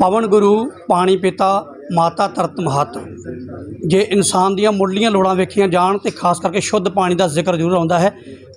ਪਵਨ ਗੁਰੂ, ਪਾਣੀ ਪਿਤਾ, ਮਾਤਾ ਤਰਤ ਮਹਤ। ਜੇ ਇਨਸਾਨ ਦੀਆਂ ਮੁੱਢਲੀਆਂ ਲੋੜਾਂ ਵੇਖੀਆਂ ਜਾਣ ਤੇ ਖਾਸ ਕਰਕੇ ਸ਼ੁੱਧ ਪਾਣੀ ਦਾ ਜ਼ਿਕਰ ਜ਼ਰੂਰ ਆਉਂਦਾ ਹੈ।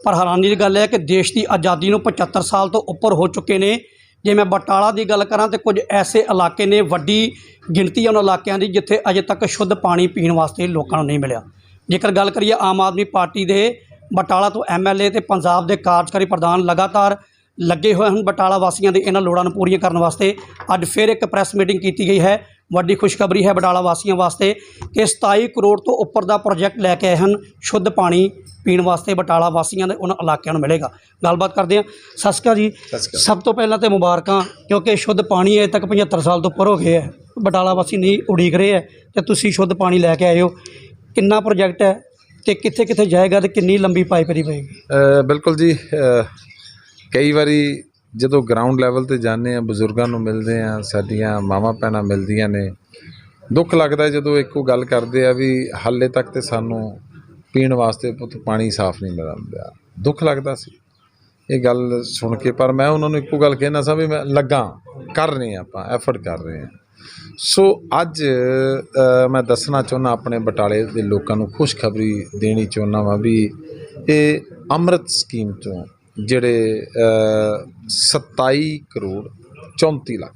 ਪਰ ਹੈਰਾਨੀ ਦੀ ਗੱਲ ਹੈ ਕਿ ਦੇਸ਼ ਦੀ ਆਜ਼ਾਦੀ ਨੂੰ 75 ਸਾਲ ਤੋਂ ਉੱਪਰ ਹੋ ਚੁੱਕੇ ਨੇ। ਜੇ ਮੈਂ ਬਟਾਲਾ ਦੀ ਗੱਲ ਕਰਾਂ ਤੇ ਕੁਝ ਐਸੇ ਇਲਾਕੇ ਨੇ ਵੱਡੀ ਗਿਣਤੀ ਹੈ ਉਹਨਾਂ ਇਲਾਕਿਆਂ ਦੀ ਜਿੱਥੇ ਅਜੇ ਤੱਕ ਸ਼ੁੱਧ ਪਾਣੀ ਪੀਣ ਵਾਸਤੇ ਲੋਕਾਂ ਨੂੰ ਨਹੀਂ ਮਿਲਿਆ। ਜੇਕਰ ਗੱਲ ਕਰੀਏ ਆਮ ਆਦਮੀ ਪਾਰਟੀ ਦੇ ਬਟਾਲਾ ਤੋਂ ਐਮਐਲਏ ਤੇ ਪੰਜਾਬ ਦੇ ਕਾਰਜਕਾਰੀ ਪ੍ਰਧਾਨ ਲਗਾਤਾਰ ਲੱਗੇ ਹੋਏ ਹਨ ਬਟਾਲਾ ਵਾਸੀਆਂ ਦੇ ਇਹਨਾਂ ਲੋੜਾਂ ਨੂੰ ਪੂਰੀਆਂ ਕਰਨ ਵਾਸਤੇ। ਅੱਜ ਫਿਰ ਇੱਕ ਪ੍ਰੈਸ ਮੀਟਿੰਗ ਕੀਤੀ ਗਈ ਹੈ। ਵੱਡੀ ਖੁਸ਼ਖਬਰੀ ਹੈ ਬਟਾਲਾ ਵਾਸੀਆਂ ਵਾਸਤੇ ਕਿ 27 ਕਰੋੜ ਤੋਂ ਉੱਪਰ ਦਾ ਪ੍ਰੋਜੈਕਟ ਲੈ ਕੇ ਆਏ ਹਨ। ਸ਼ੁੱਧ ਪਾਣੀ ਪੀਣ ਵਾਸਤੇ ਬਟਾਲਾ ਵਾਸੀਆਂ ਦੇ ਉਹਨਾਂ ਇਲਾਕਿਆਂ ਨੂੰ ਮਿਲੇਗਾ। ਗੱਲਬਾਤ ਕਰਦੇ ਹਾਂ। ਅਕਾਲ ਜੀ। ਸਭ ਤੋਂ ਪਹਿਲਾਂ ਤੇ ਮੁਬਾਰਕਾਂ ਕਿਉਂਕਿ ਸ਼ੁੱਧ ਪਾਣੀ ਅਜੇ ਤੱਕ 75 ਸਾਲ ਤੋਂ ਉੱਪਰ ਹੋ ਗਏ ਹੈ। ਬਟਾਲਾ ਵਾਸੀ ਨਹੀਂ ਉਡੀਕ ਰਹੇ ਹੈ ਤੇ ਤੁਸੀਂ ਸ਼ੁੱਧ ਪਾਣੀ ਲੈ ਕੇ ਆਏ ਹੋ। ਕਿੰਨਾ ਪ੍ਰੋਜੈਕਟ ਹੈ ਤੇ ਕਿੱਥੇ ਕਿੱਥੇ ਜਾਏਗਾ ਤੇ ਕਿੰਨੀ ਲੰਬੀ ਪਾਈਪਰੀ ਪਏਗੀ? ਅ, ਬਿਲਕੁਲ ਜੀ ਕਈ ਵਾਰੀ ਜਦੋਂ ਗਰਾਊਂਡ ਲੈਵਲ ਤੇ ਜਾਂਦੇ ਹਾਂ, ਬਜ਼ੁਰਗਾਂ ਨੂੰ ਮਿਲਦੇ ਹਾਂ, ਸਾਡੀਆਂ ਮਾਵਾਂ ਭੈਣਾਂ ਮਿਲਦੀਆਂ ਨੇ, ਦੁੱਖ ਲੱਗਦਾ ਜਦੋਂ ਇੱਕੋ ਗੱਲ ਕਰਦੇ ਆ ਵੀ ਹਾਲੇ ਤੱਕ ਤੇ ਸਾਨੂੰ ਪੀਣ ਵਾਸਤੇ ਪੁੱਤ ਪਾਣੀ ਸਾਫ਼ ਨਹੀਂ ਮਿਲਦਾ ਦੁੱਖ ਲੱਗਦਾ ਸੀ। ਇਹ ਗੱਲ ਸੁਣ ਕੇ, ਪਰ ਮੈਂ ਉਹਨਾਂ ਨੂੰ ਇੱਕੋ ਗੱਲ ਕਹਿਣਾ ਸਾਂ ਵੀ ਮੈਂ ਲੱਗਾ, ਕਰ ਰਹੇ ਹਾਂ ਆਪਾਂ ਐਫਰਟ ਕਰ ਰਹੇ ਹਾਂ। ਸੋ ਅੱਜ ਮੈਂ ਦੱਸਣਾ ਚਾਹੁੰਦਾ ਆਪਣੇ ਬਟਾਲੇ ਦੇ ਲੋਕਾਂ ਨੂੰ ਖੁਸ਼ਖਬਰੀ ਦੇਣੀ ਚਾਹੁੰਦਾ ਵਾਂ ਵੀ ਇਹ ਅੰਮ੍ਰਿਤ ਸਕੀਮ ਤੋਂ ਜਿਹੜੇ ਅ, 27 ਕਰੋੜ 34 ਲੱਖ।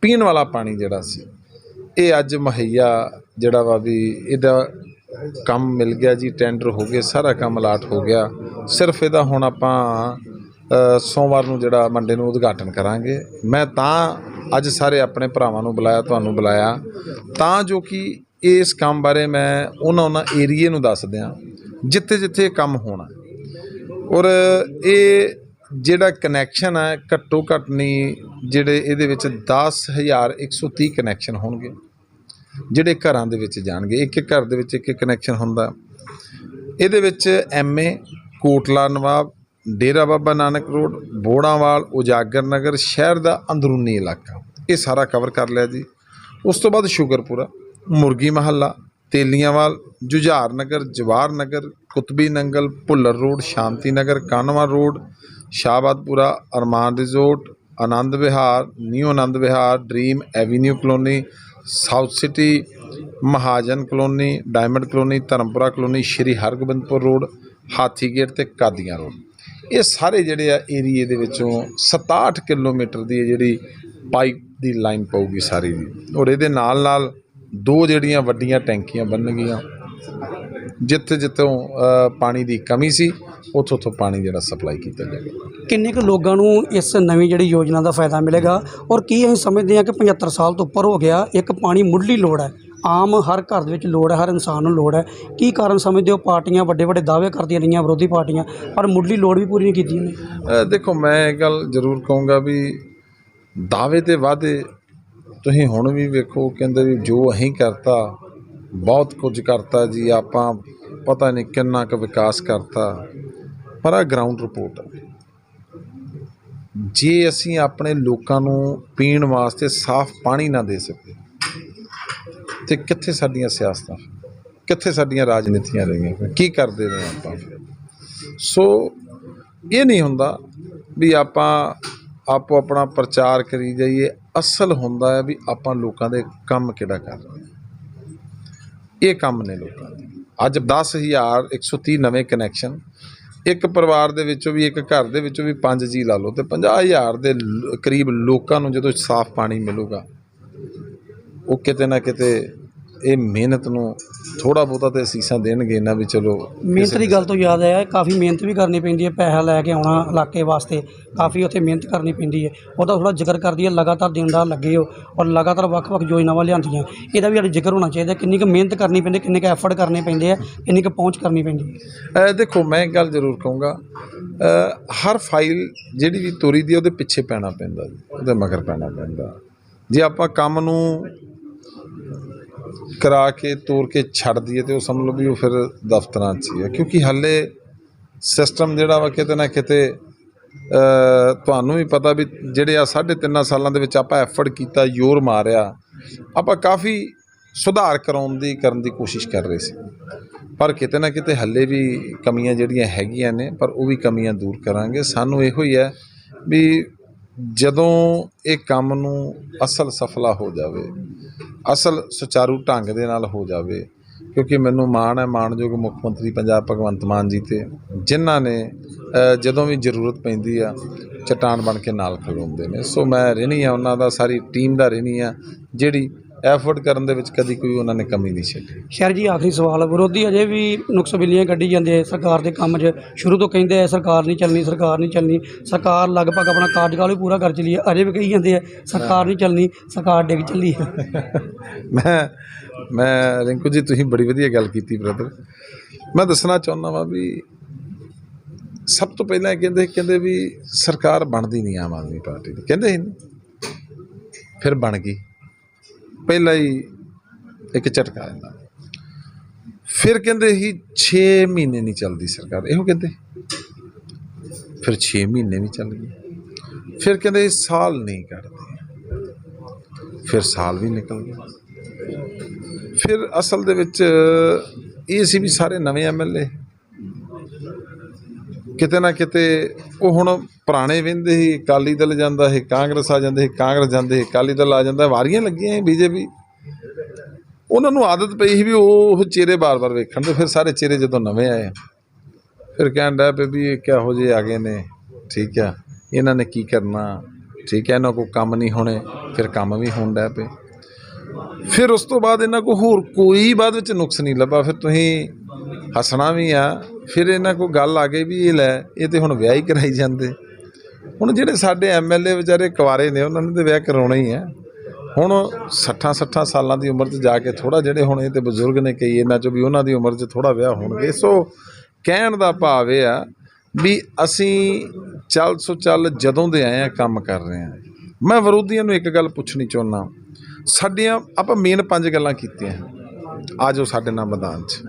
ਪੀਣ ਵਾਲਾ ਪਾਣੀ ਜਿਹੜਾ ਸੀ ਇਹ ਅੱਜ ਮੁਹੱਈਆ ਜਿਹੜਾ ਵਾ ਵੀ ਇਹਦਾ ਕੰਮ ਮਿਲ ਗਿਆ ਜੀ ਟੈਂਡਰ ਹੋ ਗਏ ਸਾਰਾ ਕੰਮ ਅਲਾਟ ਹੋ ਗਿਆ। ਸਿਰਫ ਇਹਦਾ ਹੁਣ ਆਪਾਂ ਸੋਮਵਾਰ ਨੂੰ ਜਿਹੜਾ ਮੰਡੇ ਨੂੰ ਉਦਘਾਟਨ ਕਰਾਂਗੇ। ਮੈਂ ਤਾਂ ਅੱਜ ਸਾਰੇ ਆਪਣੇ ਭਰਾਵਾਂ ਨੂੰ ਬੁਲਾਇਆ ਤੁਹਾਨੂੰ ਬੁਲਾਇਆ। ਤਾਂ ਜੋ ਕਿ ਇਸ ਕੰਮ ਬਾਰੇ ਮੈਂ ਉਹਨਾਂ ਉਹਨਾਂ ਏਰੀਏ ਨੂੰ ਦੱਸ ਦਿਆਂ ਜਿੱਥੇ ਜਿੱਥੇ ਇਹ ਕੰਮ ਹੋਣਾ। ਔਰ ਇਹ ਜਿਹੜਾ ਕਨੈਕਸ਼ਨ ਹੈ ਘੱਟੋ ਘੱਟ ਨਹੀਂ ਜਿਹੜੇ ਇਹਦੇ ਵਿੱਚ 10130 ਕਨੈਕਸ਼ਨ ਹੋਣਗੇ, ਜਿਹੜੇ ਘਰਾਂ ਦੇ ਵਿੱਚ ਜਾਣਗੇ। ਇੱਕ ਇੱਕ ਘਰ ਦੇ ਵਿੱਚ ਇੱਕ ਇੱਕ ਕਨੈਕਸ਼ਨ ਹੁੰਦਾ। ਇਹਦੇ ਵਿੱਚ ਐਮਏ ਕੋਟਲਾ ਨਵਾਬ, ਡੇਰਾ ਬਾਬਾ ਨਾਨਕ ਰੋਡ, ਬੋੜਾਵਾਲ, ਉਜਾਗਰ ਨਗਰ, ਸ਼ਹਿਰ ਦਾ ਅੰਦਰੂਨੀ ਇਲਾਕਾ। ਇਹ ਸਾਰਾ ਕਵਰ ਕਰ ਲਿਆ ਜੀ। ਉਸ ਤੋਂ ਬਾਅਦ Shugarpura, Murgi Mohalla Teliyanwal Jujhar Nagar, Jawar Nagar, Kutbi Nangal, Bhullar road, Shanti Nagar, Kanwa road, Shahbadpura, Arman resort, Anand Vihar, new Anand Vihar, dream avenue colony, south city, Mahajan colony, diamond colony, Dharampura colony, Shri Hargobindpur road, Hathi gate ਤੇ Qadian road. ਇਹ ਸਾਰੇ ਜਿਹੜੇ ਆ ਏਰੀਏ ਦੇ ਵਿੱਚੋਂ 67 kilometre ਦੀ ਇਹ ਜਿਹੜੀ ਪਾਈਪ ਦੀ ਲਾਈਨ ਪਊਗੀ ਸਾਰੀ ਦੀ। ਔਰ ਇਹਦੇ ਨਾਲ ਨਾਲ ਦੋ ਜਿਹੜੀਆਂ ਵੱਡੀਆਂ ਟੈਂਕੀਆਂ ਬਣਨਗੀਆਂ ਜਿੱਥੇ ਜਿੱਥੋਂ ਪਾਣੀ ਦੀ ਕਮੀ ਸੀ ਉੱਥੋਂ ਤੋਂ ਪਾਣੀ ਜਿਹੜਾ ਸਪਲਾਈ ਕੀਤਾ ਜਾਵੇਗਾ। ਕਿੰਨੇ ਕੁ ਲੋਕਾਂ ਨੂੰ ਇਸ ਨਵੀਂ ਜਿਹੜੀ ਯੋਜਨਾ ਦਾ ਫਾਇਦਾ ਮਿਲੇਗਾ? ਔਰ ਕੀ ਅਸੀਂ ਸਮਝਦੇ ਹਾਂ ਕਿ 75 ਸਾਲ ਤੋਂ ਉੱਪਰ ਹੋ ਗਿਆ ਇੱਕ ਪਾਣੀ ਮੁੱਢਲੀ ਲੋੜ ਹੈ। ਆਮ ਹਰ ਘਰ ਦੇ ਵਿੱਚ ਲੋੜ ਹੈ ਹਰ ਇਨਸਾਨ ਨੂੰ ਲੋੜ ਹੈ। ਕੀ ਕਾਰਨ ਸਮਝਦੇ ਹੋ ਪਾਰਟੀਆਂ ਵੱਡੇ ਵੱਡੇ ਦਾਅਵੇ ਕਰਦੀਆਂ ਰਹੀਆਂ ਵਿਰੋਧੀ ਪਾਰਟੀਆਂ ਪਰ ਮੁੱਢਲੀ ਲੋੜ ਵੀ ਪੂਰੀ ਨਹੀਂ ਅ, ਦੇਖੋ ਮੈਂ ਇਹ ਗੱਲ ਜ਼ਰੂਰ ਕਹੂੰਗਾ ਵੀ ਦਾਅਵੇ ਤੇ ਵਾਅਦੇ ਤੁਸੀਂ ਹੁਣ ਵੀ ਵੇਖੋ, ਕਹਿੰਦੇ ਵੀ ਜੋ ਅਸੀਂ ਕਰਤਾ, ਬਹੁਤ ਕੁਝ ਕਰਤਾ ਜੀ, ਆਪਾਂ ਪਤਾ ਨਹੀਂ ਕਿੰਨਾ ਕੁ ਵਿਕਾਸ ਕਰਤਾ, ਪਰ ਆ ਗਰਾਊਂਡ ਰਿਪੋਰਟ ਹੈ ਜੇ ਅਸੀਂ ਆਪਣੇ ਲੋਕਾਂ ਨੂੰ ਪੀਣ ਵਾਸਤੇ ਸਾਫ਼ ਪਾਣੀ ਨਾ ਦੇ ਸਕੇ ਤੇ ਕਿੱਥੇ ਸਾਡੀਆਂ ਸਿਆਸਤਾਂ, ਕਿੱਥੇ ਸਾਡੀਆਂ ਰਾਜਨੀਤੀਆਂ ਰਹੀਆਂ ਕੀ ਕਰਦੇ ਰਹੇ ਆਪਾਂ ਫਿਰ? ਸੋ ਇਹ ਨਹੀਂ ਹੁੰਦਾ ਵੀ ਆਪਾਂ ਆਪੋ ਆਪਣਾ ਪ੍ਰਚਾਰ ਕਰੀ ਜਾਈਏ, ਅਸਲ ਹੁੰਦਾ ਹੈ ਵੀ ਆਪਾਂ ਲੋਕਾਂ ਦੇ ਕੰਮ ਕਿਹੜਾ ਕਰ ਰਹੇ ਇਹ ਕੰਮ ਨੇ ਲੋਕਾਂ ਦੇ। ਅੱਜ 10130 ਨਵੇਂ ਕਨੈਕਸ਼ਨ ਇੱਕ ਪਰਿਵਾਰ ਦੇ ਵਿੱਚੋਂ ਵੀ, ਇੱਕ ਘਰ ਦੇ ਵਿੱਚੋਂ ਵੀ ਪੰਜ ਜੀ ਲਾ ਲਓ ਤੇ 50000 ਦੇ ਕਰੀਬ ਲੋਕਾਂ ਨੂੰ ਜਦੋਂ ਸਾਫ਼ ਪਾਣੀ ਮਿਲੂਗਾ, ਉਹ ਕਿਤੇ ਨਾ ਕਿਤੇ ਇਹ ਮਿਹਨਤ ਨੂੰ ਥੋੜਾ ਬਹੁਤਾ ਤੇ ਅਸੀਸਾਂ ਦੇਣਗੇ ਨਾ ਵੀ ਚਲੋ ਮਿਹਨਤ ਦੀ ਗੱਲ ਤੋਂ ਯਾਦ ਆਇਆ ਕਾਫੀ ਮਿਹਨਤ ਵੀ ਕਰਨੀ ਪੈਂਦੀ ਹੈ ਪੈਸਾ ਲੈ ਕੇ ਆਉਣਾ ਇਲਾਕੇ ਵਾਸਤੇ ਕਾਫੀ ਉੱਥੇ ਮਿਹਨਤ ਕਰਨੀ ਪੈਂਦੀ ਹੈ। ਉਹਦਾ ਥੋੜਾ ਜ਼ਿਕਰ ਕਰਦੀ ਹੈ ਲਗਾਤਾਰ ਦਿਨ ਰਾਤ ਲੱਗੇ ਹੋ ਔਰ ਲਗਾਤਾਰ ਵੱਖ-ਵੱਖ ਯੋਜਨਾਵਾਂ ਲਿਆਂਦੀਆਂ ਇਹਦਾ ਵੀ ਸਾਡਾ ਜ਼ਿਕਰ ਹੋਣਾ ਚਾਹੀਦਾ ਕਿੰਨੀ ਕੁ ਮਿਹਨਤ ਕਰਨੀ ਪੈਂਦੀ ਕਿੰਨੇ ਕੁ ਐਫਰਟ ਕਰਨੇ ਪੈਂਦੇ ਆ ਕਿੰਨੀ ਕੁ ਪਹੁੰਚ ਕਰਨੀ ਪੈਂਦੀ ਹੈ। ਦੇਖੋ ਮੈਂ ਇੱਕ ਗੱਲ ਜ਼ਰੂਰ ਕਹੂੰਗਾ ਹਰ ਫਾਈਲ ਜਿਹੜੀ ਵੀ ਤੋਰੀ ਦੀ ਉਹਦੇ ਪਿੱਛੇ ਪੈਣਾ ਪੈਂਦਾ ਜੀ ਉਹਦੇ ਮਗਰ ਪੈਣਾ ਪੈਂਦਾ। ਜੇ ਆਪਾਂ ਕੰਮ ਨੂੰ ਕਰਾ ਕੇ ਤੋਰ ਕੇ ਛੱਡ ਦਈਏ ਤੇ ਉਹ ਸਮਝ ਲਓ ਵੀ ਉਹ ਫਿਰ ਦਫ਼ਤਰਾਂ 'ਚ ਹੀ ਹੈ ਕਿਉਂਕਿ ਹਾਲੇ ਸਿਸਟਮ ਜਿਹੜਾ ਵਾ ਕਿਤੇ ਨਾ ਕਿਤੇ ਤੁਹਾਨੂੰ ਵੀ ਪਤਾ ਵੀ ਜਿਹੜੇ ਆ ਸਾਢੇ ਤਿੰਨਾਂ ਸਾਲਾਂ ਦੇ ਵਿੱਚ ਆਪਾਂ ਐਫਰਟ ਕੀਤਾ, ਜ਼ੋਰ ਮਾਰਿਆ, ਆਪਾਂ ਕਾਫੀ ਸੁਧਾਰ ਕਰਾਉਣ ਦੀ, ਕਰਨ ਦੀ ਕੋਸ਼ਿਸ਼ ਕਰ ਰਹੇ ਸੀ। ਪਰ ਕਿਤੇ ਨਾ ਕਿਤੇ ਹੱਲੇ ਵੀ ਕਮੀਆਂ ਜਿਹੜੀਆਂ ਹੈਗੀਆਂ ਨੇ, ਪਰ ਉਹ ਵੀ ਕਮੀਆਂ ਦੂਰ ਕਰਾਂਗੇ। ਸਾਨੂੰ ਇਹੋ ਹੀ ਹੈ ਵੀ ਜਦੋਂ ਇਹ ਕੰਮ ਨੂੰ ਅਸਲ ਸਫਲਾ ਹੋ ਜਾਵੇ ਅਸਲ ਸੁਚਾਰੂ ਢੰਗ ਦੇ ਨਾਲ ਹੋ ਜਾਵੇ, ਕਿਉਂਕਿ ਮੈਨੂੰ ਮਾਣ ਹੈ, ਮਾਣਯੋਗ ਮੁੱਖ ਮੰਤਰੀ ਪੰਜਾਬ ਭਗਵੰਤ ਮਾਨ ਜੀ ਤੇ, ਜਿਨ੍ਹਾਂ ਨੇ ਜਦੋਂ ਵੀ ਜ਼ਰੂਰਤ ਪੈਂਦੀ ਆ, ਚਟਾਨ ਬਣ ਕੇ ਨਾਲ ਖਲੋਂਦੇ ਨੇ। ਸੋ ਮੈਂ ਰਹਿਣੀ ਆ ਉਹਨਾਂ ਦਾ ਸਾਰੀ ਟੀਮ ਦਾ ਰਹਿਣੀ ਆ ਜਿਹੜੀ ਐਫਰਟ ਕਰਨ ਦੇ ਵਿੱਚ ਕਦੀ ਕੋਈ ਉਹਨਾਂ ਨੇ ਕਮੀ ਨਹੀਂ ਛੱਡੀ। ਸ਼ਹਿਰ ਜੀ ਆਖਰੀ ਸਵਾਲ ਵਿਰੋਧੀ ਅਜੇ ਵੀ ਨੁਕਸ ਬਿੱਲੀਆਂ ਕੱਢੀ ਜਾਂਦੇ ਆ। ਸਰਕਾਰ ਦੇ ਕੰਮ 'ਚ ਸ਼ੁਰੂ ਤੋਂ ਕਹਿੰਦੇ ਆ ਸਰਕਾਰ ਨਹੀਂ ਚੱਲਣੀ ਸਰਕਾਰ ਨਹੀਂ ਚੱਲਣੀ। ਸਰਕਾਰ ਲਗਭਗ ਆਪਣਾ ਕਾਰਜਕਾਲ ਵੀ ਪੂਰਾ ਕਰ ਚਲੀ ਹੈ। ਅਜੇ ਵੀ ਕਹੀ ਜਾਂਦੇ ਆ ਸਰਕਾਰ ਨਹੀਂ ਚੱਲਣੀ ਸਰਕਾਰ ਡਿੱਗ ਚੱਲੀ ਹੈ। ਮੈਂ ਮੈਂ ਰਿੰਕੂ ਜੀ ਤੁਸੀਂ ਬੜੀ ਵਧੀਆ ਗੱਲ ਕੀਤੀ ਬ੍ਰਦਰ। ਮੈਂ ਦੱਸਣਾ ਚਾਹੁੰਦਾ ਵਾਂ ਵੀ ਸਭ ਤੋਂ ਪਹਿਲਾਂ ਇਹ ਕਹਿੰਦੇ ਕਹਿੰਦੇ ਵੀ ਸਰਕਾਰ ਬਣਦੀ ਨਹੀਂ ਆਮ ਆਦਮੀ ਪਾਰਟੀ ਦੀ। ਕਹਿੰਦੇ ਸੀ। ਫਿਰ ਬਣ ਗਈ। ਪਹਿਲਾਂ ਹੀ ਇੱਕ ਝਟਕਾ ਆਇਆ। ਫਿਰ ਕਹਿੰਦੇ ਸੀ 6 ਮਹੀਨੇ ਨਹੀਂ ਚੱਲਦੀ ਸਰਕਾਰ। ਇਹੋ ਕਹਿੰਦੇ। ਫਿਰ 6 ਮਹੀਨੇ ਵੀ ਚੱਲ ਗਏ। ਫਿਰ ਕਹਿੰਦੇ ਸਾਲ ਨਹੀਂ ਕੱਢਦੇ। ਫਿਰ ਸਾਲ ਵੀ ਨਿਕਲ ਗਏ। ਫਿਰ ਅਸਲ ਦੇ ਵਿੱਚ ਇਹ ਸੀ ਵੀ ਸਾਰੇ ਨਵੇਂ ਐਮਐਲਏ ਕਿਤੇ ਨਾ ਕਿਤੇ ਉਹ ਹੁਣ ਪੁਰਾਣੇ ਵਹਿੰਦੇ ਸੀ ਅਕਾਲੀ ਦਲ ਜਾਂਦਾ ਸੀ ਕਾਂਗਰਸ ਆ ਜਾਂਦੇ ਸੀ ਕਾਂਗਰਸ ਜਾਂਦੇ ਸੀ ਅਕਾਲੀ ਦਲ ਆ ਜਾਂਦਾ ਵਾਰੀਆਂ ਲੱਗੀਆਂ ਬੀਜੇਪੀ। ਉਹਨਾਂ ਨੂੰ ਆਦਤ ਪਈ ਸੀ ਵੀ ਉਹ ਚਿਹਰੇ ਬਾਰ-ਬਾਰ ਵੇਖਣ ਦੇ, ਫਿਰ ਸਾਰੇ ਚਿਹਰੇ ਜਦੋਂ ਨਵੇਂ ਆਏ ਫਿਰ ਕਹਿਣ ਡਿਆ ਪਏ ਵੀ ਇਹ ਕਿਹੋ ਜਿਹੇ ਆ ਗਏ ਨੇ, ਠੀਕ ਆ, ਇਹਨਾਂ ਨੇ ਕੀ ਕਰਨਾ, ਠੀਕ ਹੈ ਇਹਨਾਂ ਕੋਲ ਕੰਮ ਨਹੀਂ ਹੋਣੇ, ਫਿਰ ਕੰਮ ਵੀ ਹੋਣ ਡਿਆ ਪਏ। ਫਿਰ ਉਸ ਤੋਂ ਬਾਅਦ ਇਹਨਾਂ ਕੋਲ ਹੋਰ ਕੋਈ ਬਾਅਦ ਵਿੱਚ ਨੁਕਸ ਨਹੀਂ ਲੱਭਾ। ਫਿਰ ਤੁਸੀਂ ਹੱਸਣਾ ਵੀ ਆ, ਫਿਰ ਇਹਨਾਂ ਕੋਲ ਗੱਲ ਆ ਗਈ ਵੀ ਇਹ ਲੈ, ਇਹ ਤੇ ਹੁਣ ਵਿਆਹ ਹੀ ਕਰਾਈ ਜਾਂਦੇ। ਹੁਣ ਜਿਹੜੇ ਸਾਡੇ ਐਮਐਲਏ ਵਿਚਾਰੇ ਕੁਆਰੇ ਨੇ, ਉਹਨਾਂ ਨੇ ਤੇ ਵਿਆਹ ਕਰਾਉਣਾ ਹੀ ਹੈ ਹੁਣ 60 60 ਸਾਲਾਂ ਦੀ ਉਮਰ 'ਚ ਜਾ ਕੇ ਥੋੜਾ ਜਿਹੜੇ ਹੁਣ ਇਹ ਤੇ ਬਜ਼ੁਰਗ ਨੇ ਕਈ ਇਹਨਾਂ 'ਚੋਂ ਵੀ ਉਹਨਾਂ ਦੀ ਉਮਰ 'ਚ ਥੋੜਾ ਵਿਆਹ ਹੋਣਗੇ। ਸੋ ਕਹਿਣ ਦਾ ਭਾਵ ਇਹ ਆ ਵੀ ਅਸੀਂ ਚੱਲ ਸੋ ਚੱਲ ਜਦੋਂ ਦੇ ਆਏ ਆ, ਕੰਮ ਕਰ ਰਹੇ ਆ। ਮੈਂ ਵਿਰੋਧੀਆਂ ਨੂੰ ਇੱਕ ਗੱਲ ਪੁੱਛਣੀ ਚਾਹੁੰਦਾ। ਸਾਡੀਆਂ ਆਪਾਂ ਮੇਨ ਪੰਜ ਗੱਲਾਂ ਕੀਤੀਆਂ ਆ ਜਾਓ ਸਾਡੇ ਨਾਲ ਮੈਦਾਨ 'ਚ।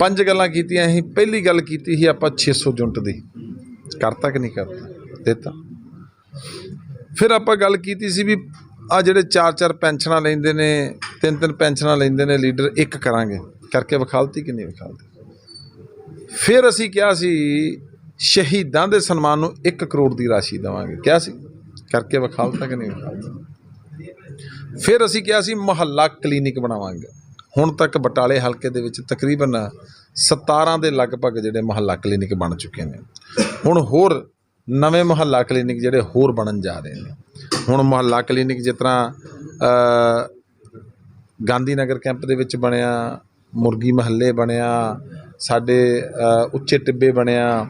ਪੰਜ ਗੱਲਾਂ ਕੀਤੀਆਂ ਅਸੀਂ। ਪਹਿਲੀ ਗੱਲ ਕੀਤੀ ਸੀ ਆਪਾਂ 600 ਯੂਨਿਟ ਦੀ। ਕਰਤਾ ਕਿ ਨਹੀਂ ਕਰਤਾ? ਦਿੱਤਾ। ਫਿਰ ਆਪਾਂ ਗੱਲ ਕੀਤੀ ਸੀ ਵੀ ਆ ਜਿਹੜੇ ਚਾਰ ਚਾਰ ਪੈਨਸ਼ਨਾਂ ਲੈਂਦੇ ਨੇ, ਤਿੰਨ ਤਿੰਨ ਪੈਨਸ਼ਨਾਂ ਲੈਂਦੇ ਨੇ ਲੀਡਰ, ਇੱਕ ਕਰਾਂਗੇ। ਕਰਕੇ ਵਿਖਾਲਤੀ ਕਿ ਨਹੀਂ ਵਿਖਾਲਤੀ? ਫਿਰ ਅਸੀਂ ਕਿਹਾ ਸੀ, ਸ਼ਹੀਦਾਂ ਦੇ ਸਨਮਾਨ ਨੂੰ 1 ਕਰੋੜ ਦੀ ਰਾਸ਼ੀ ਦੇਵਾਂਗੇ। ਕਿਹਾ ਸੀ। ਕਰਕੇ ਵਿਖਾਲਤਾ ਕਿ ਨਹੀਂ ਵਿਖਾਲਤਾ? ਫਿਰ ਅਸੀਂ ਕਿਹਾ ਸੀ, ਮੁਹੱਲਾ ਕਲੀਨਿਕ ਬਣਾਵਾਂਗੇ। ਹੁਣ ਤੱਕ ਬਟਾਲੇ ਹਲਕੇ ਦੇ ਵਿੱਚ ਤਕਰੀਬਨ 17 ਦੇ ਲਗਭਗ ਜਿਹੜੇ ਮੁਹੱਲਾ ਕਲੀਨਿਕ ਬਣ ਚੁੱਕੇ ਨੇ। ਹੁਣ ਹੋਰ ਨਵੇਂ ਮੁਹੱਲਾ ਕਲੀਨਿਕ ਜਿਹੜੇ ਹੋਰ ਬਣਨ ਜਾ ਰਹੇ ਨੇ। ਹੁਣ ਮੁਹੱਲਾ ਕਲੀਨਿਕ ਜਿਸ ਤਰ੍ਹਾਂ ਗਾਂਧੀ ਨਗਰ ਕੈਂਪ ਦੇ ਵਿੱਚ ਬਣਿਆ, ਮੁਰਗੀ ਮਹੱਲੇ ਬਣਿਆ, ਸਾਡੇ ਉੱਚੇ ਟਿੱਬੇ ਬਣਿਆ।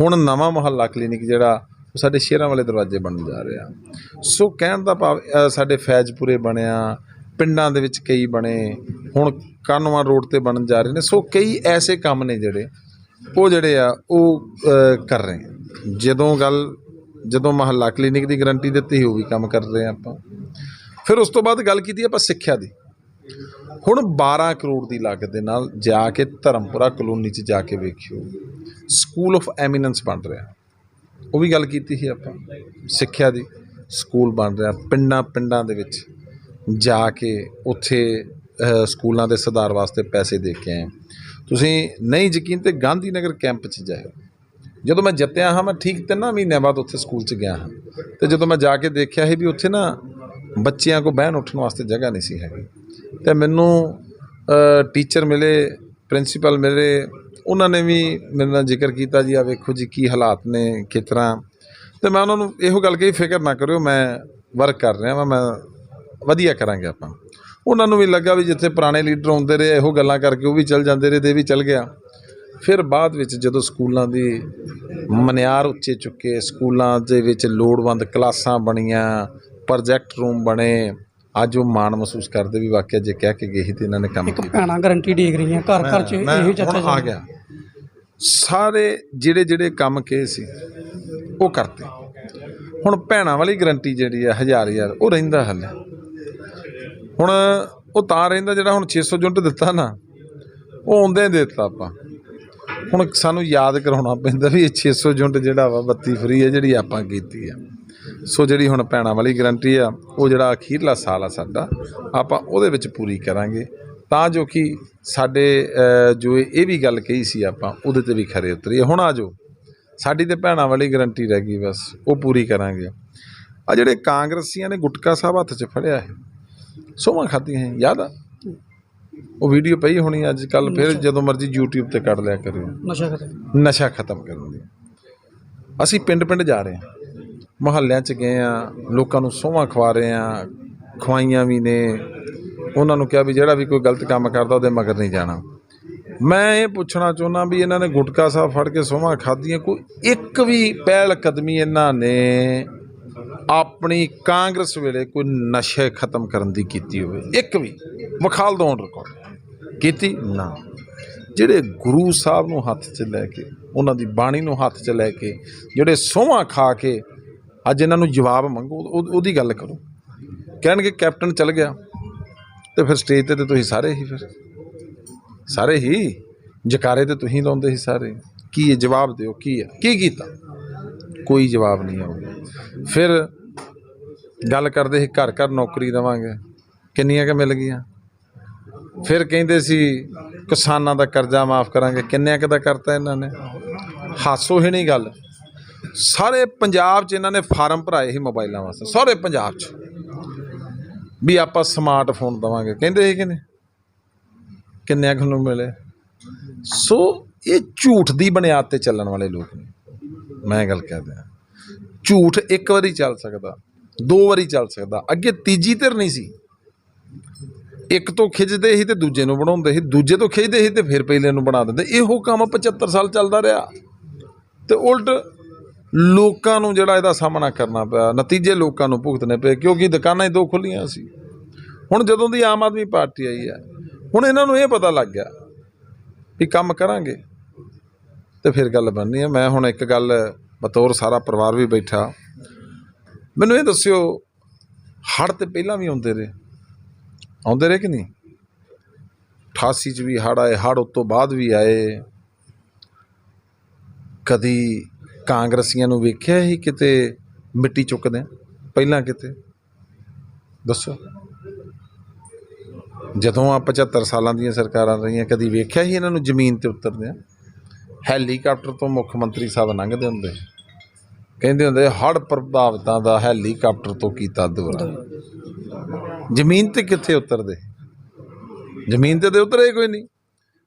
ਹੁਣ ਨਵਾਂ ਮੁਹੱਲਾ ਕਲੀਨਿਕ ਜਿਹੜਾ ਉਹ ਸਾਡੇ ਸ਼ੇਰਾਂ ਵਾਲੇ ਦਰਵਾਜ਼ੇ ਬਣਨ ਜਾ ਰਹੇ ਆ। ਸੋ ਕਹਿਣ ਦਾ ਭਾਵ ਸਾਡੇ ਫੈਜ਼ਪੁਰੇ ਬਣਿਆ ਪਿੰਡਾਂ ਦੇ ਵਿੱਚ ਕਈ ਬਣੇ, ਹੁਣ ਕਾਨੋਆਂ ਰੋਡ ਤੇ ਬਣਨ ਜਾ ਰਹੇ ਨੇ। ਸੋ ਕਈ ਐਸੇ ਕੰਮ ਨੇ ਜਿਹੜੇ, ਉਹ ਜਿਹੜੇ ਆ, ਉਹ ਕਰ ਰਹੇ ਆ। ਜਦੋਂ ਗੱਲ, ਜਦੋਂ ਮਹੱਲਾ ਕਲੀਨਿਕ ਦੀ ਗਾਰੰਟੀ ਦਿੱਤੀ ਸੀ, ਉਹ ਵੀ ਕੰਮ ਕਰ ਰਹੇ ਆ ਆਪਾਂ। ਫਿਰ ਉਸ ਤੋਂ ਬਾਅਦ ਗੱਲ ਕੀਤੀ ਆਪਾਂ ਸਿੱਖਿਆ ਦੀ। ਹੁਣ 12 ਕਰੋੜ ਦੀ ਲਾਗਤ ਦੇ ਨਾਲ ਜਾ ਕੇ ਧਰਮਪੁਰਾ ਕਲੋਨੀ 'ਚ ਜਾ ਕੇ ਵੇਖਿਓ ਸਕੂਲ ਆਫ ਐਮੀਨੈਂਸ ਬਣ ਰਿਹਾ। ਉਹ ਵੀ ਗੱਲ ਕੀਤੀ ਸੀ ਆਪਾਂ, ਸਿੱਖਿਆ ਦੀ, ਸਕੂਲ ਬਣ ਰਿਹਾ, ਪਿੰਡਾਂ ਪਿੰਡਾਂ ਦੇ ਵਿੱਚ ਜਾ ਕੇ ਉੱਥੇ ਸਕੂਲਾਂ ਦੇ ਸੁਧਾਰ ਵਾਸਤੇ ਪੈਸੇ ਦੇ ਕੇ ਆਏ। ਤੁਸੀਂ ਨਹੀਂ ਯਕੀਨ ਤੇ ਗਾਂਧੀ ਨਗਰ ਕੈਂਪ 'ਚ ਜਾਇਓ। ਜਦੋਂ ਮੈਂ ਜਿੱਤਿਆ ਹਾਂ, ਮੈਂ ਠੀਕ ਤਿੰਨਾਂ ਮਹੀਨਿਆਂ ਬਾਅਦ ਉੱਥੇ ਸਕੂਲ 'ਚ ਗਿਆ ਹਾਂ। ਤੇ ਜਦੋਂ ਮੈਂ ਜਾ ਕੇ ਦੇਖਿਆ ਸੀ ਵੀ ਉੱਥੇ ਨਾ ਬੱਚਿਆਂ ਕੋ ਬਹਿਣ ਉੱਠਣ ਵਾਸਤੇ ਜਗ੍ਹਾ ਨਹੀਂ ਸੀ ਹੈਗੀ। ਤੇ ਮੈਨੂੰ ਟੀਚਰ ਮਿਲੇ, ਪ੍ਰਿੰਸੀਪਲ ਮਿਲੇ ਉਹਨਾਂ ਨੇ ਵੀ ਮੇਰੇ ਨਾਲ ਜ਼ਿਕਰ ਕੀਤਾ ਜੀ ਆ ਵੇਖੋ ਜੀ ਕੀ ਹਾਲਾਤ ਨੇ, ਕਿਸ ਤਰ੍ਹਾਂ। ਤੇ ਮੈਂ ਉਹਨਾਂ ਨੂੰ ਇਹੋ ਗੱਲ ਕਹੀ, ਫਿਕਰ ਨਾ ਕਰਿਓ, ਮੈਂ ਵਰਕ ਕਰ ਰਿਹਾ ਵਾਂ, ਮੈਂ ਵਧੀਆ ਕਰਾਂਗੇ ਆਪਾਂ। ਉਹਨਾਂ ਨੂੰ ਵੀ ਲੱਗਾ ਵੀ ਜਿੱਥੇ ਪੁਰਾਣੇ ਲੀਡਰ ਆਉਂਦੇ ਰਹੇ, ਇਹੋ ਗੱਲਾਂ ਕਰਕੇ ਉਹ ਵੀ ਚੱਲ ਜਾਂਦੇ ਰਹੇ, ਤੇ ਵੀ ਚੱਲ ਗਿਆ। ਫਿਰ ਬਾਅਦ ਵਿੱਚ ਜਦੋਂ ਸਕੂਲਾਂ ਦੀ ਮਨਿਆਰ ਉੱਚੇ ਚੁੱਕੇ, ਸਕੂਲਾਂ ਦੇ ਵਿੱਚ ਲੋੜਵੰਦ ਕਲਾਸਾਂ ਬਣੀਆਂ ਪ੍ਰੋਜੈਕਟ ਰੂਮ ਬਣੇ ਅੱਜ ਉਹ ਮਾਣ ਮਹਿਸੂਸ ਕਰਦੇ ਵੀ ਵਾਕਿਆ ਜੇ ਕਹਿ ਕੇ ਗਏ ਸੀ ਤੇ ਇਹਨਾਂ ਨੇ ਕੰਮ ਇੱਕ ਕੀਤਾ। ਭੈਣਾ ਗਾਰੰਟੀ ਡੇਗ ਰਹੀਆਂ ਘਰ ਘਰ 'ਚ ਮੈਂ ਇਹੀ ਹੁਣ ਆ ਗਿਆ। ਸਾਰੇ ਜਿਹੜੇ ਜਿਹੜੇ ਕੰਮ ਕਹੇ ਸੀ ਉਹ ਕਰਤੇ। ਹੁਣ ਭੈਣਾਂ ਵਾਲੀ ਗਰੰਟੀ ਜਿਹੜੀ ਆ ਹਜ਼ਾਰ ਹਜ਼ਾਰ ਉਹ ਰਹਿੰਦਾ ਹੱਲੇ। ਹੁਣ ਉਹ ਤਾਂ ਰਹਿੰਦਾ ਜਿਹੜਾ ਹੁਣ 600 ਯੂਨਿਟ ਦਿੱਤਾ ਨਾ ਉਹ ਆਉਂਦੇ ਦੇ ਦਿੱਤਾ ਆਪਾਂ। ਹੁਣ ਸਾਨੂੰ ਯਾਦ ਕਰਾਉਣਾ ਪੈਂਦਾ ਵੀ ਇਹ 600 ਯੂਨਿਟ ਜਿਹੜਾ ਵਾ ਬੱਤੀ ਫਰੀ ਹੈ ਜਿਹੜੀ ਆਪਾਂ ਕੀਤੀ ਆ। ਸੋ ਜਿਹੜੀ ਹੁਣ ਭੈਣਾਂ ਵਾਲੀ ਗਰੰਟੀ ਆ ਉਹ ਜਿਹੜਾ ਅਖੀਰਲਾ ਸਾਲ ਆ ਸਾਡਾ ਆਪਾਂ ਉਹਦੇ ਵਿੱਚ ਪੂਰੀ ਕਰਾਂਗੇ। ਤਾਂ ਜੋ ਕਿ ਸਾਡੇ ਜੋ ਇਹ ਵੀ ਗੱਲ ਕਹੀ ਸੀ ਆਪਾਂ ਉਹਦੇ ਤੇ ਵੀ ਖਰੇ ਉਤਰੀਏ। ਹੁਣ ਆ ਜੋ ਸਾਡੀ ਤੇ ਭੈਣਾਂ ਵਾਲੀ ਗਰੰਟੀ ਰਹਿ ਗਈ ਬਸ ਉਹ ਪੂਰੀ ਕਰਾਂਗੇ। ਆ ਜਿਹੜੇ ਕਾਂਗਰਸੀਆਂ ਨੇ ਗੁਟਕਾ ਸਾਹਿਬ ਹੱਥ 'ਚ ਫੜਿਆ ਹੈ ਸੋਹਾਂ ਖਾਧੀਆਂ ਹੈ ਯਾਦ ਆ? ਉਹ ਵੀਡੀਓ ਪਈ ਹੋਣੀ ਅੱਜ ਕੱਲ ਫਿਰ ਜਦੋਂ ਮਰਜ਼ੀ YouTube ਤੇ ਕੱਢ ਲਿਆ ਕਰਿਓ। ਨਸ਼ਾ ਖਤਮ। ਨਸ਼ਾ ਖਤਮ ਕਰਨ ਦੀ। ਅਸੀਂ ਪਿੰਡ ਪਿੰਡ ਜਾ ਰਹੇ ਹਾਂ। ਮੁਹੱਲਿਆਂ 'ਚ ਗਏ ਆ, ਲੋਕਾਂ ਨੂੰ ਸੋਹਾਂ ਖਵਾ ਰਹੇ ਆ ਖਵਾਈਆਂ ਵੀ ਨੇ। ਉਹਨਾਂ ਨੂੰ ਕਿਹਾ ਵੀ ਜਿਹੜਾ ਵੀ ਕੋਈ ਗਲਤ ਕੰਮ ਕਰਦਾ ਉਹਦੇ ਮਗਰ ਨਹੀਂ ਜਾਣਾ। ਮੈਂ ਇਹ ਪੁੱਛਣਾ ਚਾਹੁੰਦਾ ਵੀ ਇਹਨਾਂ ਨੇ ਗੁਟਕਾ ਸਾਹਿਬ ਫੜ ਕੇ ਸੋਹਾਂ ਖਾਧੀਆਂ, ਕੋਈ ਇੱਕ ਵੀ ਪਹਿਲ ਕਦਮੀ ਇਹਨਾਂ ਨੇ ਆਪਣੀ ਕਾਂਗਰਸ ਵੇਲੇ ਕੋਈ ਨਸ਼ੇ ਖਤਮ ਕਰਨ ਦੀ ਕੀਤੀ ਹੋਵੇ? ਇੱਕ ਵੀ, ਵਿਖਾਲ ਦੋ ਰਿਕਾਰਡ ਕੀਤੀ? ਨਾ। ਜਿਹੜੇ ਗੁਰੂ ਸਾਹਿਬ ਨੂੰ ਹੱਥ 'ਚ ਲੈ ਕੇ, ਉਹਨਾਂ ਦੀ ਬਾਣੀ ਨੂੰ ਹੱਥ 'ਚ ਲੈ ਕੇ, ਜਿਹੜੇ ਸੋਹਾਂ ਖਾ ਕੇ ਅੱਜ ਇਹਨਾਂ ਨੂੰ ਜਵਾਬ ਮੰਗੋ, ਉਹ- ਉਹਦੀ ਗੱਲ ਕਰੋ। ਕਹਿਣਗੇ, ਕੈਪਟਨ ਚਲ ਗਿਆ। ਤੇ ਫਿਰ ਸਟੇਜ ਤੇ ਤੇ ਤੁਸੀਂ ਸਾਰੇ ਹੀ ਫਿਰ। ਸਾਰੇ ਹੀ? ਜਕਾਰੇ ਤੇ ਤੁਸੀਂ ਲਾਉਂਦੇ ਸੀ ਸਾਰੇ। ਕੀ ਹੈ ਜਵਾਬ ਦਿਓ, ਕੀ ਹੈ ਕੀ ਕੀਤਾ? ਕੋਈ ਜਵਾਬ ਨਹੀਂ ਆਉਂਦਾ। ਫਿਰ ਗੱਲ ਕਰਦੇ ਸੀ, ਘਰ ਘਰ ਨੌਕਰੀ ਦੇਵਾਂਗੇ। ਕਿੰਨੀਆਂ ਕਿ ਮਿਲ ਗਈਆਂ? ਫਿਰ ਕਹਿੰਦੇ ਸੀ, ਕਿਸਾਨਾਂ ਦਾ ਕਰਜ਼ਾ ਮਾਫ ਕਰਾਂਗੇ। ਕਿੰਨਿਆਂ ਕੁ ਦਾ ਕਰਤਾ ਇਹਨਾਂ ਨੇ? ਹਾਸੋ ਹੀ ਨਹੀਂ ਗੱਲ। ਸਾਰੇ ਪੰਜਾਬ 'ਚ ਇਹਨਾਂ ਨੇ ਫਾਰਮ ਭਰਾਏ ਸੀ ਮੋਬਾਈਲਾਂ ਵਾਸਤੇ, ਸਾਰੇ ਪੰਜਾਬ 'ਚ। ਵੀ ਆਪਾਂ ਸਮਾਰਟਫੋਨ ਦਵਾਂਗੇ, ਕਹਿੰਦੇ ਸੀ ਕਿ ਨਹੀਂ ਕਿੰਨਿਆਂ ਕੁ ਨੂੰ ਮਿਲੇ? ਸੋ ਇਹ ਝੂਠ ਦੀ ਬੁਨਿਆਦ ਤੇ ਚੱਲਣ ਵਾਲੇ ਲੋਕ ਨੇ। ਮੈਂ ਗੱਲ ਕਰਦਾ ਝੂਠ ਇੱਕ ਵਾਰੀ ਚੱਲ ਸਕਦਾ, ਦੋ ਵਾਰੀ ਚੱਲ ਸਕਦਾ, ਅੱਗੇ ਤੀਜੀ ਧਿਰ ਨਹੀਂ ਸੀ। ਇੱਕ ਤੋਂ ਖਿੱਚਦੇ ਸੀ ਤੇ ਦੂਜੇ ਨੂੰ ਬਣਾਉਂਦੇ ਸੀ, ਦੂਜੇ ਤੋਂ ਖਿੱਚਦੇ ਸੀ ਤੇ ਫਿਰ ਪਹਿਲੇ ਨੂੰ ਬਣਾ ਦਿੰਦੇ। ਇਹੋ ਕੰਮ 75 ਸਾਲ ਚੱਲਦਾ ਰਿਹਾ। ਤੇ ਉਲਟ ਲੋਕਾਂ ਨੂੰ ਜਿਹੜਾ ਇਹਦਾ ਸਾਹਮਣਾ ਕਰਨਾ ਪਿਆ, ਨਤੀਜੇ ਲੋਕਾਂ ਨੂੰ ਭੁਗਤਣੇ ਪਏ, ਕਿਉਂਕਿ ਦੁਕਾਨਾਂ ਹੀ ਦੋ ਖੁੱਲੀਆਂ ਸੀ। ਹੁਣ ਜਦੋਂ ਦੀ ਆਮ ਆਦਮੀ ਪਾਰਟੀ ਆਈ ਹੈ, ਹੁਣ ਇਹਨਾਂ ਨੂੰ ਇਹ ਪਤਾ ਲੱਗ ਗਿਆ ਵੀ ਕੰਮ ਕਰਾਂਗੇ। ਤੇ ਫਿਰ ਗੱਲ ਬਣਨੀ ਹੈ। ਮੈਂ ਹੁਣ ਇੱਕ ਗੱਲ ਬਤੌਰ ਸਾਰਾ ਪਰਿਵਾਰ ਵੀ ਬੈਠਾ। ਮੈਨੂੰ ਇਹ ਦੱਸਿਓ, ਹੜ੍ਹ ਤੇ ਪਹਿਲਾਂ ਵੀ ਆਉਂਦੇ ਰਹੇ। ਆਉਂਦੇ ਰਹੇ ਕਿ ਨਹੀਂ? 88 ਚ ਵੀ ਹੜ੍ਹ ਆਏ, ਹੜ੍ਹ ਉਸ ਤੋਂ ਬਾਅਦ ਵੀ ਆਏ। ਕਦੀ ਕਾਂਗਰਸੀਆਂ ਨੂੰ ਵੇਖਿਆ ਹੀ ਕਿਤੇ ਮਿੱਟੀ ਚੁੱਕਦੇ ਪਹਿਲਾਂ ਕਿਤੇ? ਦੱਸੋ। ਜਦੋਂ ਆ 75 ਸਾਲਾਂ ਦੀਆਂ ਸਰਕਾਰਾਂ ਰਹੀਆਂ, ਕਦੀ ਵੇਖਿਆ ਹੀ ਇਹਨਾਂ ਨੂੰ ਜ਼ਮੀਨ ਤੇ ਉਤਰਦੇ ਆ? ਹੈਲੀਕਾਪਟਰ ਤੋਂ ਮੁੱਖ ਮੰਤਰੀ ਸਾਹਿਬ ਲੰਘਦੇ ਹੁੰਦੇ ਕਹਿੰਦੇ ਹੁੰਦੇ, ਹੜ੍ਹ ਪ੍ਰਭਾਵਿਤਾਂ ਦਾ ਹੈਲੀਕਾਪਟਰ ਤੋਂ ਕੀਤਾ ਦੌਰਾ। ਜ਼ਮੀਨ ਤੇ ਕਿੱਥੇ ਉਤਰਦੇ? ਜ਼ਮੀਨ ਤੇ ਤੇ ਉਤਰੇ ਕੋਈ ਨਹੀਂ।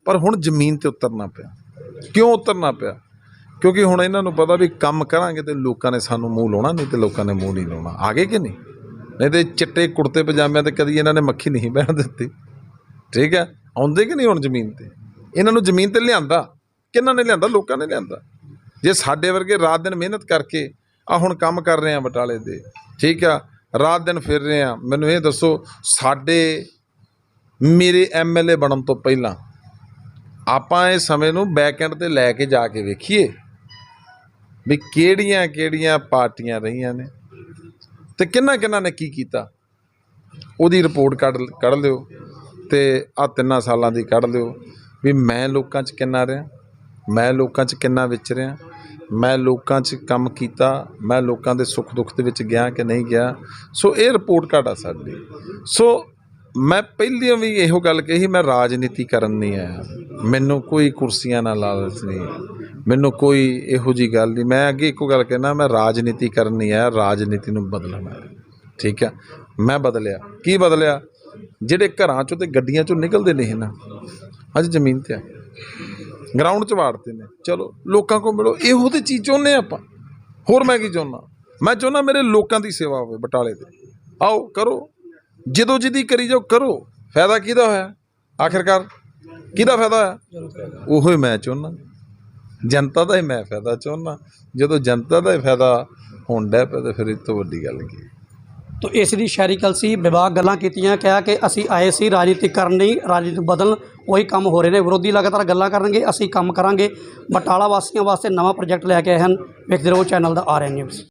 ਪਰ ਹੁਣ ਜ਼ਮੀਨ ਤੇ ਉਤਰਨਾ ਪਿਆ। ਕਿਉਂ ਉਤਰਨਾ ਪਿਆ? ਕਿਉਂਕਿ ਹੁਣ ਇਹਨਾਂ ਨੂੰ ਪਤਾ ਵੀ ਕੰਮ ਕਰਾਂਗੇ ਤੇ ਲੋਕਾਂ ਨੇ ਸਾਨੂੰ ਮੂੰਹ ਲਾਉਣਾ, ਨਹੀਂ ਤੇ ਲੋਕਾਂ ਨੇ ਮੂੰਹ ਨਹੀਂ ਲਾਉਣਾ। ਆ ਗਏ ਕਿ ਨਹੀਂ? ਨਹੀਂ ਤੇ ਚਿੱਟੇ ਕੁੜਤੇ ਪਜਾਮਿਆਂ ਤੇ ਕਦੀ ਇਹਨਾਂ ਨੇ ਮੱਖੀ ਨਹੀਂ ਬਹਿਣ ਦਿੱਤੀ। ਠੀਕ ਹੈ? ਆਉਂਦੇ ਕਿ ਨਹੀਂ ਹੁਣ ਜ਼ਮੀਨ ਤੇ? ਇਹਨਾਂ ਨੂੰ ਜ਼ਮੀਨ ਤੇ ਲਿਆਂਦਾ। ਕਿਹਨਾਂ ਨੇ ਲਿਆਂਦਾ? ਲੋਕਾਂ ਨੇ ਲਿਆਂਦਾ। ਜੇ ਸਾਡੇ ਵਰਗੇ ਰਾਤ ਦਿਨ ਮਿਹਨਤ ਕਰਕੇ ਆ ਹੁਣ ਕੰਮ ਕਰ ਰਹੇ ਆ ਬਟਾਲੇ ਦੇ, ਠੀਕ ਆ? ਰਾਤ ਦਿਨ ਫਿਰ ਰਹੇ ਆ। ਮੈਨੂੰ ਇਹ ਦੱਸੋ, ਸਾਡੇ ਮੇਰੇ ਐਮਐਲਏ ਬਣਨ ਤੋਂ ਪਹਿਲਾਂ ਆਪਾਂ ਇਹ ਸਮੇਂ ਨੂੰ ਬੈਕਐਂਡ ਤੇ ਲੈ ਕੇ ਜਾ ਕੇ ਵੇਖੀਏ। ਵੀ ਕਿਹੜੀਆਂ ਕਿਹੜੀਆਂ ਪਾਰਟੀਆਂ ਰਹੀਆਂ ਨੇ? ਤੇ ਕਿੰਨਾ ਕਿੰਨਾ ਨੇ ਕੀ ਕੀਤਾ? ਉਹਦੀ ਰਿਪੋਰਟ ਕੱਢ ਕੱਢ ਲਿਓ ਤੇ ਆ ਤਿੰਨਾਂ ਸਾਲਾਂ ਦੀ ਕੱਢ ਲਿਓ ਵੀ ਮੈਂ ਲੋਕਾਂ 'ਚ ਕਿੰਨਾ ਰਿਹਾ? ਮੈਂ ਲੋਕਾਂ 'ਚ ਕਿੰਨਾ ਵਿਚਰਿਆ ਮੈਂ ਲੋਕਾਂ 'ਚ ਕੰਮ ਕੀਤਾ, ਮੈਂ ਲੋਕਾਂ ਦੇ ਸੁੱਖ ਦੁੱਖ ਦੇ ਵਿੱਚ ਗਿਆ ਕਿ ਨਹੀਂ ਗਿਆ? ਸੋ ਇਹ ਰਿਪੋਰਟ ਕਾਰਡ ਆ ਸਾਡੀ ਸੋ ਮੈਂ ਪਹਿਲੀਆਂ ਵੀ ਇਹੋ ਗੱਲ ਕਹੀ ਮੈਂ ਰਾਜਨੀਤੀ ਕਰਨ ਨਹੀਂ ਆਇਆ। ਮੈਨੂੰ ਕੋਈ ਕੁਰਸੀਆਂ ਨਾਲ ਲਾਲਚ ਨਹੀਂ ਮੈਨੂੰ ਕੋਈ ਇਹੋ ਜੀ ਗੱਲ ਨਹੀਂ। ਮੈਂ ਅੱਗੇ ਇੱਕੋ ਗੱਲ ਕਹਿਣਾ, ਮੈਂ ਰਾਜਨੀਤੀ ਕਰਨ ਨਹੀਂ ਆਇਆ, ਰਾਜਨੀਤੀ ਨੂੰ ਬਦਲਣਾ ਠੀਕ ਹੈ? ਮੈਂ ਬਦਲਿਆ। ਕੀ ਬਦਲਿਆ? ਜਿਹੜੇ ਘਰਾਂ ਚੋਂ ਤੇ ਗੱਡੀਆਂ ਚੋਂ ਨਿਕਲਦੇ ਨੇ ਨਾ, ਅੱਜ ਜ਼ਮੀਨ ਤੇ ਆ। ਗਰਾਊਂਡ 'ਚ ਵਾੜਦੇ ਨੇ। ਚਲੋ, ਲੋਕਾਂ ਕੋਲ ਮਿਲੋ। ਇਹੋ ਤੇ ਚੀਜ਼ ਚਾਹੁੰਦੇ ਆਪਾਂ। ਹੋਰ ਮੈਂ ਕੀ ਚਾਹੁੰਦਾ? ਮੈਂ ਚਾਹੁੰਦਾ ਮੇਰੇ ਲੋਕਾਂ ਦੀ ਸੇਵਾ ਹੋਵੇ ਬਟਾਲੇ 'ਤੇ। ਆਓ, ਕਰੋ। ਜਦੋਂ ਜਿਹਦੀ ਕਰੀ ਜੋ ਕਰੋ। ਫਾਇਦਾ ਕਿਹਦਾ ਹੋਇਆ? ਆਖਿਰਕਾਰ ਕਿਹਦਾ ਫਾਇਦਾ ਹੋਇਆ? ਉਹੋ ਹੀ ਮੈਂ ਚਾਹੁੰਦਾ ਜਨਤਾ ਦਾ ਹੀ ਮੈਂ ਫਾਇਦਾ ਚਾਹੁੰਦਾ ਜਦੋਂ ਜਨਤਾ ਦਾ ਹੀ ਫਾਇਦਾ ਹੋਣ ਡਿਆ ਪਿਆ, ਤਾਂ ਫਿਰ ਇਹ ਤੋਂ ਵੱਡੀ ਗੱਲ ਕੀ? ਹੈ? ਤੋ ਇਸ ਦੀ ਸ਼ਹਿਰੀ ਕਲਸੀ ਵਿਭਾਗ ਗੱਲਾਂ ਕੀਤੀਆਂ, ਕਿਹਾ ਕਿ ਅਸੀਂ ਆਏ ਸੀ ਰਾਜਨੀਤੀ ਕਰਨ ਨਹੀਂ ਰਾਜਨੀਤੀ ਬਦਲਣ, ਉਹੀ ਕੰਮ ਹੋ ਰਹੇ ਨੇ। ਵਿਰੋਧੀ ਲਗਾਤਾਰ ਗੱਲਾਂ ਕਰਨਗੇ, ਅਸੀਂ ਕੰਮ ਕਰਾਂਗੇ। ਬਟਾਲਾ ਵਾਸੀਆਂ ਵਾਸਤੇ ਨਵਾਂ ਪ੍ਰੋਜੈਕਟ ਲੈ ਕੇ ਆਏ ਹਨ। ਵੇਖਦੇ ਰਹੋ, ਚੈਨਲ ਦਾ ਆਰ ਐਨ ਨਿਊਜ਼।